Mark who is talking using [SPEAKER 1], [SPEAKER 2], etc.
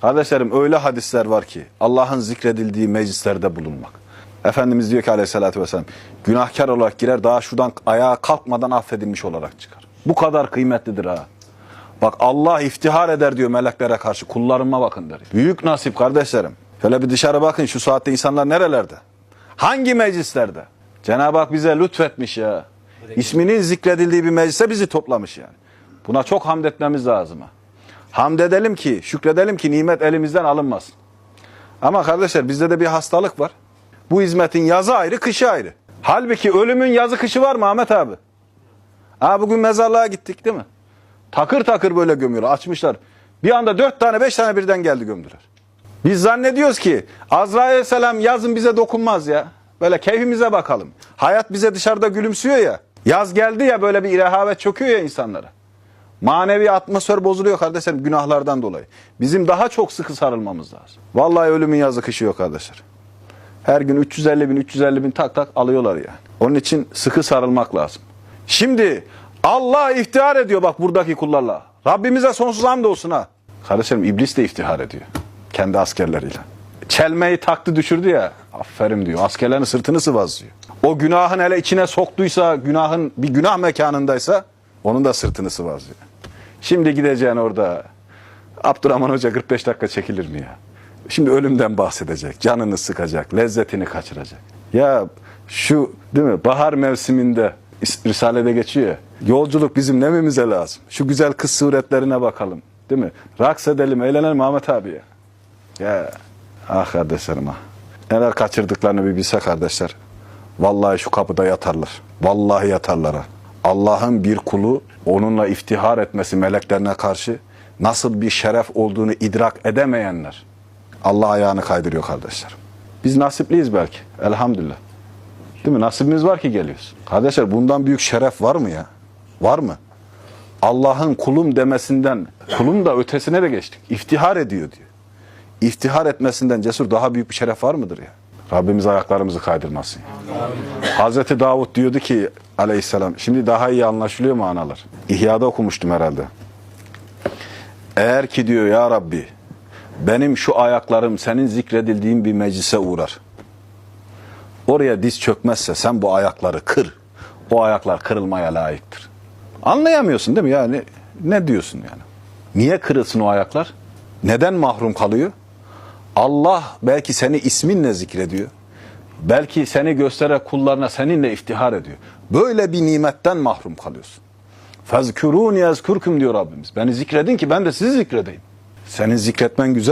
[SPEAKER 1] Kardeşlerim öyle hadisler var ki Allah'ın zikredildiği meclislerde bulunmak. Efendimiz diyor ki aleyhissalatü vesselam günahkar olarak girer daha şuradan ayağa kalkmadan affedilmiş olarak çıkar. Bu kadar kıymetlidir ha. Bak Allah iftihar eder diyor meleklere karşı kullarıma bakın der. Büyük nasip kardeşlerim. Şöyle bir dışarı bakın şu saatte insanlar nerelerde? Hangi meclislerde? Cenab-ı Hak bize lütfetmiş ya. İsminin zikredildiği bir meclise bizi toplamış yani. Buna çok hamd etmemiz lazım ha. Hamd edelim ki, şükredelim ki nimet elimizden alınmasın. Ama kardeşler bizde de bir hastalık var. Bu hizmetin yazı ayrı, kışı ayrı. Halbuki ölümün yazı kışı var mı Ahmet abi? Ha bugün mezarlığa gittik değil mi? Takır takır böyle gömüyorlar, açmışlar. Bir anda dört tane, beş tane birden geldi gömdüler. Biz zannediyoruz ki Azrail Aleyhisselam yazın bize dokunmaz ya. Böyle keyfimize bakalım. Hayat bize dışarıda gülümsüyor ya. Yaz geldi ya böyle bir rehavet çöküyor ya insanlara. Manevi atmosfer bozuluyor kardeşlerim günahlardan dolayı. Bizim daha çok sıkı sarılmamız lazım. Vallahi ölümün yazı kışı yok kardeşler. Her gün 350 bin 350 bin tak tak alıyorlar yani. Onun için sıkı sarılmak lazım. Şimdi Allah iftihar ediyor bak buradaki kullarla. Rabbimize sonsuz hamd olsun ha. Kardeşlerim iblis de iftihar ediyor. Kendi askerleriyle. Çelmeyi taktı düşürdü ya. Aferin diyor. Askerlerin sırtını sıvazlıyor. O günahın hele içine soktuysa, günahın bir günah mekanındaysa onun da sırtını sıvazlıyor. Şimdi gideceksin orada. Abdurrahman Hoca 45 dakika çekilir mi ya? Şimdi ölümden bahsedecek, canını sıkacak, lezzetini kaçıracak. Ya şu değil mi bahar mevsiminde İs- Risale'de geçiyor. Yolculuk bizim nemimize lazım. Şu güzel kız suretlerine bakalım. Değil mi? Raks edelim, eğlenelim Ahmet abi. Ya ah kardeşlerim ah. Neler kaçırdıklarını bir bilse kardeşler. Vallahi şu kapıda yatarlar. Vallahi yatarlar ha. Allah'ın bir kulu onunla iftihar etmesi meleklerine karşı nasıl bir şeref olduğunu idrak edemeyenler. Allah ayağını kaydırıyor kardeşler. Biz nasipliyiz belki. Elhamdülillah. Değil mi? Nasibimiz var ki geliyoruz. Kardeşler bundan büyük şeref var mı ya? Var mı? Allah'ın kulum demesinden, kulum da ötesine de geçtik. İftihar ediyor diyor. İftihar etmesinden cesur daha büyük bir şeref var mıdır ya? Rabbimiz ayaklarımızı kaydırmasın. Hazreti Davud diyordu ki aleyhisselam, şimdi daha iyi anlaşılıyor mu analar? İhya'da okumuştum herhalde. Eğer ki diyor ya Rabbi, benim şu ayaklarım senin zikredildiğin bir meclise uğrar. Oraya diz çökmezse sen bu ayakları kır. O ayaklar kırılmaya layıktır. Anlayamıyorsun değil mi? Yani ne diyorsun yani? Niye kırılsın o ayaklar? Neden mahrum kalıyor? Allah belki seni isminle zikrediyor. Belki seni göstererek kullarına seninle iftihar ediyor. Böyle bir nimetten mahrum kalıyorsun. Fezkuruni yazkurkum diyor Rabbimiz. Beni zikredin ki ben de sizi zikredeyim. Senin zikretmen güzel.